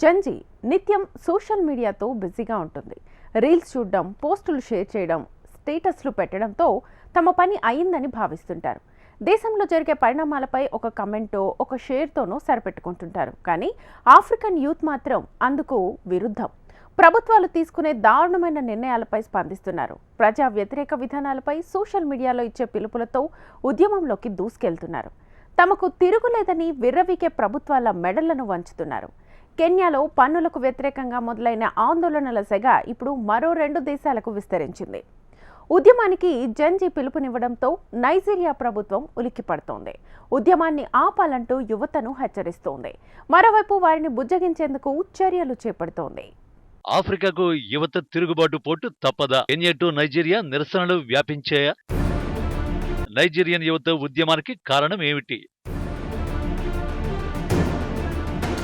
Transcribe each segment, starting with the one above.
జంజీ నిత్యం సోషల్ మీడియాతో బిజీగా ఉంటుంది. రీల్స్ చూడడం పోస్టులు షేర్ చేయడం స్టేటస్లు పెట్టడంతో తమ పని అయిందని భావిస్తుంటారు. దేశంలో జరిగే పరిణామాలపై ఒక కమెంటో ఒక షేర్తోనో సరిపెట్టుకుంటుంటారు. కానీ ఆఫ్రికన్ యూత్ మాత్రం అందుకు విరుద్ధం. ప్రభుత్వాలు తీసుకునే దారుణమైన నిర్ణయాలపై స్పందిస్తున్నారు. ప్రజా వ్యతిరేక విధానాలపై సోషల్ మీడియాలో ఇచ్చే పిలుపులతో ఉద్యమంలోకి దూసుకెళ్తున్నారు. తమకు తిరుగులేదని విర్రవీకే ప్రభుత్వాల మెడలను వంచుతున్నారు. కెన్యాలో పన్నులకు వ్యతిరేకంగా మొదలైన ఆందోళనల సెగ ఇప్పుడు మరో రెండు దేశాలకు విస్తరించింది. ఉద్యమానికి జంజీ పిలుపునివ్వడంతో నైజీరియా ప్రభుత్వం ఉలిక్కిపడుతోంది ఉద్యమాన్ని ఆపాలంటూ యువతను హెచ్చరిస్తోంది. మరోవైపు వారిని బుజ్జగించేందుకు చర్యలు చేపడుతోంది. ఆఫ్రికాకు యువత తిరుగుబాటు పోటు తప్పదా? కెన్యా టు నైజీరియా నిరసనలు వ్యాపించాయా? నైజీరియన్ యువత ఉద్యమానికి కారణం ఏమిటి?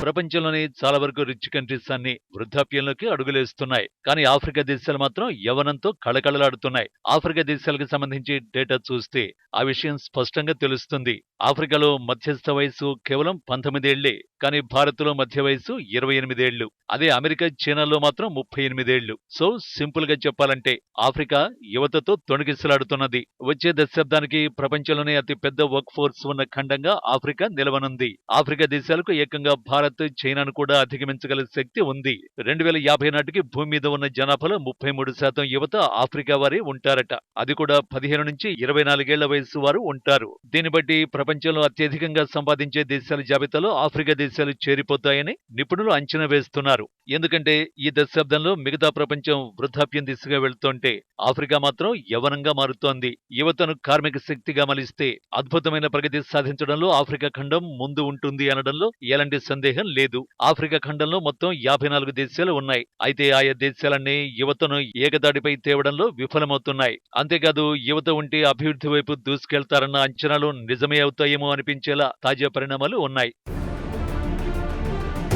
ప్రపంచంలోని చాలా వరకు రిచ్ కంట్రీస్ అన్ని వృద్ధాప్యంలోకి అడుగులేస్తున్నాయి. కానీ ఆఫ్రికా దేశాలు మాత్రం యవనంతో కళకళలాడుతున్నాయి. ఆఫ్రికా దేశాలకు సంబంధించి డేటా చూస్తే ఆ విషయం స్పష్టంగా తెలుస్తుంది. ఆఫ్రికాలో మధ్యస్థ వయసు కేవలం పంతొమ్మిదేళ్ళే కానీ భారత్లో మధ్య వయసు ఇరవై ఎనిమిదేళ్ళు అదే అమెరికా చైనాలో మాత్రం ముప్పై ఎనిమిదేళ్ళు సో సింపుల్గా చెప్పాలంటే ఆఫ్రికా యువతతో తొణికిసలాడుతున్నది. వచ్చే దశాబ్దానికి ప్రపంచంలోనే అతి పెద్ద వర్క్ ఫోర్స్ ఉన్న ఖండంగా ఆఫ్రికా నిలవనుంది. ఆఫ్రికా దేశాలకు ఏకంగా భారత్ చైనాను కూడా అధిగమించగల శక్తి ఉంది. రెండు వేల యాభై నాటికి భూమి మీద ఉన్న జనాభాలో ముప్పై మూడు శాతం యువత ఆఫ్రికా వారే ఉంటారట. అది కూడా పదిహేను నుంచి ఇరవై నాలుగేళ్ళ వయసు వారు ఉంటారు. దీన్ని బట్టి ప్రపంచంలో అత్యధికంగా సంపాదించే దేశాల జాబితాలో ఆఫ్రికా దేశాలు చేరిపోతాయని నిపుణులు అంచనా వేస్తున్నారు. ఎందుకంటే ఈ దశాబ్దంలో మిగతా ప్రపంచం వృద్ధాప్యం దిశగా వెళ్తుంటే ఆఫ్రికా మాత్రం యవనంగా మారుతోంది. యువతను కార్మిక శక్తిగా మలిస్తే అద్భుతమైన ప్రగతి సాధించడంలో ఆఫ్రికా ఖండం ముందు ఉంటుంది అనడంలో ఎలాంటి సందేహం లేదు. ఆఫ్రికా ఖండంలో మొత్తం యాభై నాలుగు దేశాలు ఉన్నాయి. అయితే ఆయా దేశాలన్నీ యువతను ఏకదాడిపై తేవడంలో విఫలమవుతున్నాయి. అంతేకాదు యువత ఉంటే అభివృద్ధి వైపు దూసుకెళ్తారన్న అంచనాలు నిజమే అవుతాయేమో అనిపించేలా తాజా పరిణామాలు ఉన్నాయి.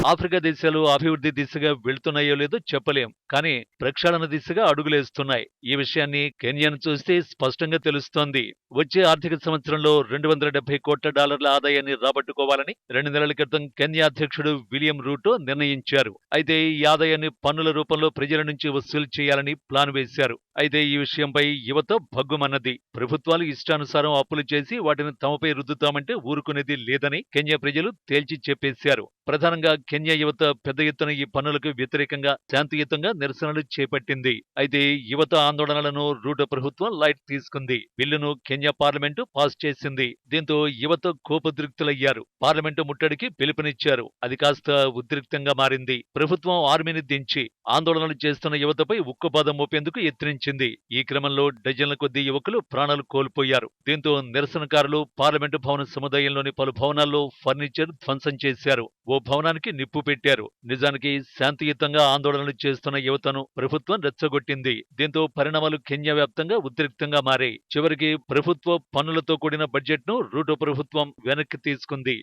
ఆఫ్రికా దేశాలు అభివృద్ధి దిశగా వెళ్తున్నాయో లేదో చెప్పలేం. కానీ ప్రక్షాళన దిశగా అడుగులేస్తున్నాయి. ఈ విషయాన్ని కెన్యాను చూస్తే స్పష్టంగా తెలుస్తోంది. వచ్చే ఆర్థిక సంవత్సరంలో రెండు వందల డెబ్బై కోట్ల డాలర్ల ఆదాయాన్ని రాబట్టుకోవాలని రెండు నెలల క్రితం కెన్యా అధ్యక్షుడు విలియం రూటో నిర్ణయించారు. అయితే ఈ ఆదాయాన్ని పన్నుల రూపంలో ప్రజల నుంచి వసూలు చేయాలని ప్లాన్ వేశారు. అయితే ఈ విషయంపై యువత భగ్గుమన్నది. ప్రభుత్వాలు ఇష్టానుసారం అప్పులు చేసి వాటిని తమపై రుద్దుతామంటే ఊరుకునేది లేదని కెన్యా ప్రజలు తేల్చి చెప్పేశారు. ప్రధానంగా కెన్యా యువత పెద్ద ఎత్తున ఈ పనులకు వ్యతిరేకంగా శాంతియుతంగా నిరసనలు చేపట్టింది. అయితే యువత ఆందోళనలను రూటో ప్రభుత్వం లైట్ తీసుకుంది. బిల్లును కెన్యా పార్లమెంటు పాస్ చేసింది. దీంతో యువత కోపోద్రిక్తులయ్యారు. పార్లమెంటు ముట్టడికి పిలుపునిచ్చారు. అది కాస్త ఉద్రిక్తంగా మారింది. ప్రభుత్వం ఆర్మీని దించి ఆందోళనలు చేస్తున్న యువతపై ఉక్కుపాదం మోపేందుకు యత్నించింది. ఈ క్రమంలో డజన్ల కొద్దీ యువకులు ప్రాణాలు కోల్పోయారు. దీంతో నిరసనకారులు పార్లమెంటు భవన సముదాయంలోని పలు భవనాల్లో ఫర్నిచర్ ధ్వంసం చేశారు. ఓ భవనానికి నిప్పు పెట్టారు. నిజానికి శాంతియుతంగా ఆందోళనలు చేస్తున్న యువతను ప్రభుత్వం రెచ్చగొట్టింది. దీంతో పరిణామాలు కెన్యా వ్యాప్తంగా ఉద్రిక్తంగా మారాయి. చివరికి ప్రభుత్వ పన్నులతో కూడిన బడ్జెట్ను రూటో ప్రభుత్వం వెనక్కి తీసుకుంది.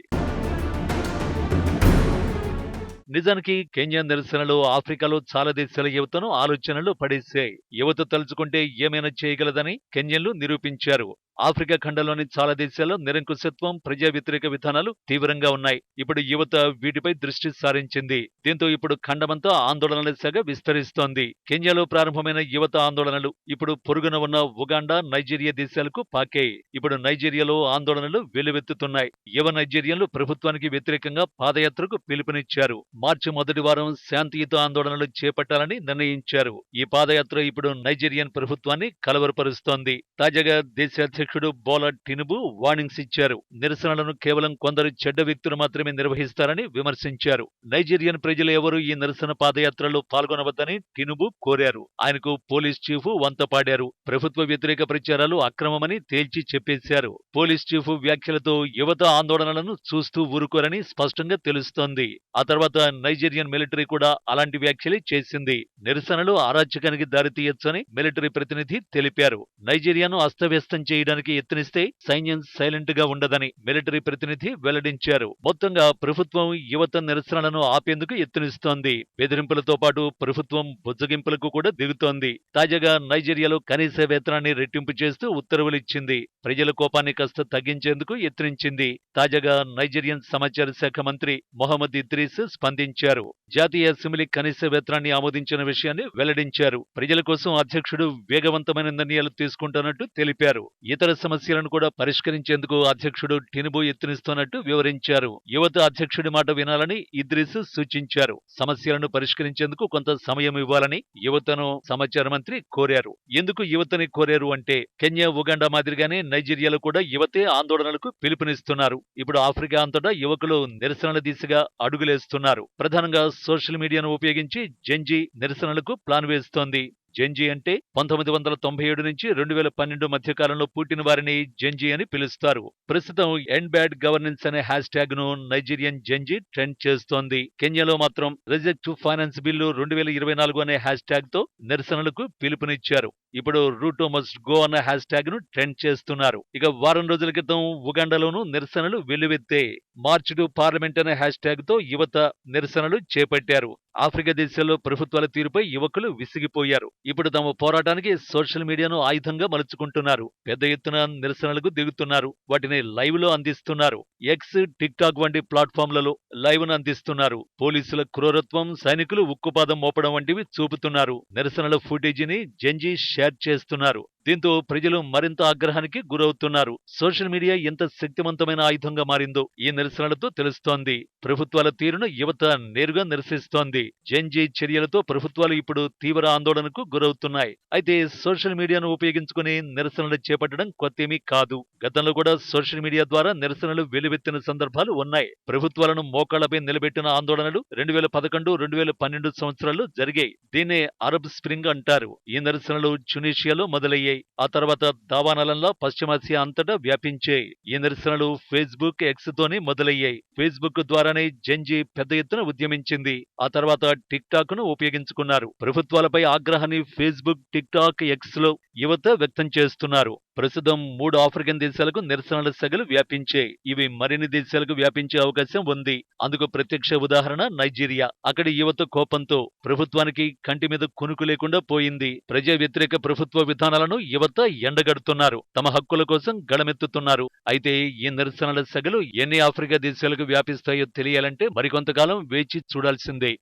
నిజానికి కెన్యా నిరసనలు ఆఫ్రికాలో చాలా దేశాల యువతను ఆలోచనలు పడేశాయి యువత తలుచుకుంటే ఏమైనా చేయగలదని కెన్యన్లు నిరూపించారు. ఆఫ్రికా ఖండంలోని చాలా దేశాల్లో నిరంకుశత్వం ప్రజా వ్యతిరేక విధానాలు తీవ్రంగా ఉన్నాయి. ఇప్పుడు యువత వీటిపై దృష్టి సారించింది. దీంతో ఇప్పుడు ఖండమంతా ఆందోళనల శాఖ విస్తరిస్తోంది. కెన్యాలో ప్రారంభమైన యువత ఆందోళనలు ఇప్పుడు పొరుగున ఉన్న ఉగాండా నైజీరియా దేశాలకు పాకాయి ఇప్పుడు నైజీరియాలో ఆందోళనలు వెలువెత్తుతున్నాయి యువ నైజీరియన్లు ప్రభుత్వానికి వ్యతిరేకంగా పాదయాత్రకు పిలుపునిచ్చారు. మార్చి మొదటి వారం శాంతియుత ఆందోళనలు చేపట్టాలని నిర్ణయించారు. ఈ పాదయాత్ర ఇప్పుడు నైజీరియన్ ప్రభుత్వాన్ని కలవరపరుస్తోంది. తాజాగా దేశ అధ్యక్షుడు బోలా టినుబు వార్నింగ్స్ ఇచ్చారు. నిరసనలను కేవలం కొందరు చెడ్డ వ్యక్తులు మాత్రమే నిర్వహిస్తారని విమర్శించారు. నైజీరియన్ ప్రజలు ఎవరూ ఈ నిరసన పాదయాత్రలో పాల్గొనవద్దని టినుబు కోరారు. ఆయనకు పోలీస్ చీఫ్ వంత పాడారు. ప్రభుత్వ వ్యతిరేక ప్రచారాలు అక్రమమని తేల్చి చెప్పేశారు. పోలీస్ చీఫ్ వ్యాఖ్యలతో యువత ఆందోళనలను చూస్తూ ఊరుకోరని స్పష్టంగా తెలుస్తోంది. ఆ తర్వాత నైజీరియన్ మిలిటరీ కూడా అలాంటి వ్యాఖ్యలే చేసింది. నిరసనలు అరాచకానికి దారితీయొచ్చని మిలిటరీ ప్రతినిధి తెలిపారు. నైజీరియాను అస్తవ్యస్తం చేయడానికి యత్నిస్తే సైన్యం సైలెంట్గా ఉండదని మిలిటరీ ప్రతినిధి వెల్లడించారు. మొత్తంగా ప్రభుత్వం యువత నిరసనలను ఆపేందుకు యత్నిస్తోంది. బెదిరింపులతో పాటు ప్రభుత్వం బుజ్జగింపులకు కూడా దిగుతోంది. తాజాగా నైజీరియాలో కనీస వేతనాన్ని రెట్టింపు చేస్తూ ఉత్తర్వులు ఇచ్చింది. ప్రజల కోపాన్ని కాస్త తగ్గించేందుకు యత్నించింది. తాజాగా నైజీరియన్ సమాచార శాఖ మంత్రి మొహమ్మద్ ఇద్రీస్ అందించారు జాతీయ అసెంబ్లీ కనీస వేతనాన్ని ఆమోదించిన విషయాన్ని వెల్లడించారు. ప్రజల కోసం అధ్యక్షుడు వేగవంతమైన నిర్ణయాలు తీసుకుంటున్నట్టు తెలిపారు. ఇతర సమస్యలను కూడా పరిష్కరించేందుకు అధ్యక్షుడు టినుబు యత్నిస్తున్నట్టు వివరించారు. యువత అధ్యక్షుడి మాట వినాలని ఇద్రీస్ సూచించారు. సమస్యలను పరిష్కరించేందుకు కొంత సమయం ఇవ్వాలని యువతను సమాచార మంత్రి కోరారు. ఎందుకు యువతని కోరారు అంటే కెన్యా ఉగాండా మాదిరిగానే నైజీరియాలో కూడా యువతే ఆందోళనలకు పిలుపునిస్తున్నారు. ఇప్పుడు ఆఫ్రికా అంతటా యువకులు నిరసనల దిశగా అడుగులేస్తున్నారు. ప్రధానంగా సోషల్ మీడియాను ఉపయోగించి జెంజీ నిరసనలకు ప్లాన్ వేస్తోంది. జెంజీ అంటే పంతొమ్మిది వందల తొంభై ఏడు నుంచి రెండు వేల పన్నెండు మధ్య కాలంలో పుట్టిన వారిని జెంజీ అని పిలుస్తారు. ప్రస్తుతం ఎండ్ బ్యాడ్ గవర్నెన్స్ అనే హ్యాష్ ట్యాగ్ను నైజీరియన్ జెంజీ ట్రెండ్ చేస్తోంది. కెన్యాలో మాత్రం రిజెక్ట్ ఫైనాన్స్ బిల్లు రెండు వేల ఇరవై నాలుగు అనే హ్యాష్ ట్యాగ్తో నిరసనలకు పిలుపునిచ్చారు. ఇప్పుడు రూటో మస్ట్ గో అన్న హ్యాష్ ట్యాగ్ను ట్రెండ్ చేస్తున్నారు. ఇక వారం రోజుల క్రితం ఉగాండాలోనూ నిరసనలు వెల్లువెత్తే మార్చ్ టు పార్లమెంట్ అనే హ్యాష్ ట్యాగ్తో యువత నిరసనలు చేపట్టారు. ఆఫ్రికా దేశాల్లో ప్రభుత్వాల తీరుపై యువకులు విసిగిపోయారు. ఇప్పుడు తమ పోరాటానికి సోషల్ మీడియాను ఆయుధంగా మలుచుకుంటున్నారు. పెద్ద ఎత్తున నిరసనలకు దిగుతున్నారు. వాటిని లైవ్లో అందిస్తున్నారు. ఎక్స్ టిక్ టాక్ వంటి ప్లాట్ఫామ్లలో లైవ్ను అందిస్తున్నారు. పోలీసుల క్రూరత్వం సైనికులు ఉక్కుపాదం మోపడం వంటివి చూపుతున్నారు. నిరసనల ఫుటేజీని జంజీ షేర్ చేస్తున్నారు. దీంతో ప్రజలు మరింత ఆగ్రహానికి గురవుతున్నారు. సోషల్ మీడియా ఎంత శక్తివంతమైన ఆయుధంగా మారిందో ఈ నిరసనలతో తెలుస్తోంది. ప్రభుత్వాల తీరును యువత నేరుగా నిరసిస్తోంది. జెన్జీ చర్యలతో ప్రభుత్వాలు ఇప్పుడు తీవ్ర ఆందోళనకు గురవుతున్నాయి. అయితే సోషల్ మీడియాను ఉపయోగించుకుని నిరసనలు చేపట్టడం కొత్తేమీ కాదు. గతంలో కూడా సోషల్ మీడియా ద్వారా నిరసనలు వెలువెత్తిన సందర్భాలు ఉన్నాయి. ప్రభుత్వాలను మోకాళ్ళపై నిలబెట్టిన ఆందోళనలు రెండు వేల పదకొండు రెండు వేల పన్నెండు సంవత్సరాల్లో జరిగాయి. దీన్నే అరబ్ స్ప్రింగ్ అంటారు. ఈ నిరసనలు చునీషియాలో మొదలయ్యాయి. ఆ తర్వాత దావానలంలో పశ్చిమాసియా అంతటా వ్యాపించాయి ఈ నిరసనలు ఫేస్బుక్ ఎక్స్ తోనే మొదలయ్యాయి. ఫేస్బుక్ ద్వారానే జంజీ పెద్ద ఎత్తున ఉద్యమించింది. ఆ తర్వాత టిక్ టాక్ను ఉపయోగించుకున్నారు. ప్రభుత్వాలపై ఆగ్రహాన్ని ఫేస్బుక్ టిక్ టాక్ ఎక్స్లో యువత వ్యక్తం చేస్తున్నారు. ప్రస్తుతం మూడు ఆఫ్రికన్ దేశాలకు నిరసనల సెగలు వ్యాపించాయి. ఇవి మరిన్ని దేశాలకు వ్యాపించే అవకాశం ఉంది. అందుకు ప్రత్యక్ష ఉదాహరణ నైజీరియా. అక్కడి యువత కోపంతో ప్రభుత్వానికి కంటి మీద కునుకు లేకుండా పోయింది. ప్రజా వ్యతిరేక ప్రభుత్వ విధానాలను యువత ఎండగడుతున్నారు. తమ హక్కుల కోసం గళమెత్తుతున్నారు. అయితే ఈ నిరసనల సగలు ఎన్ని ఆఫ్రికా దేశాలకు వ్యాపిస్తాయో తెలియాలంటే మరికొంతకాలం వేచి చూడాల్సిందే.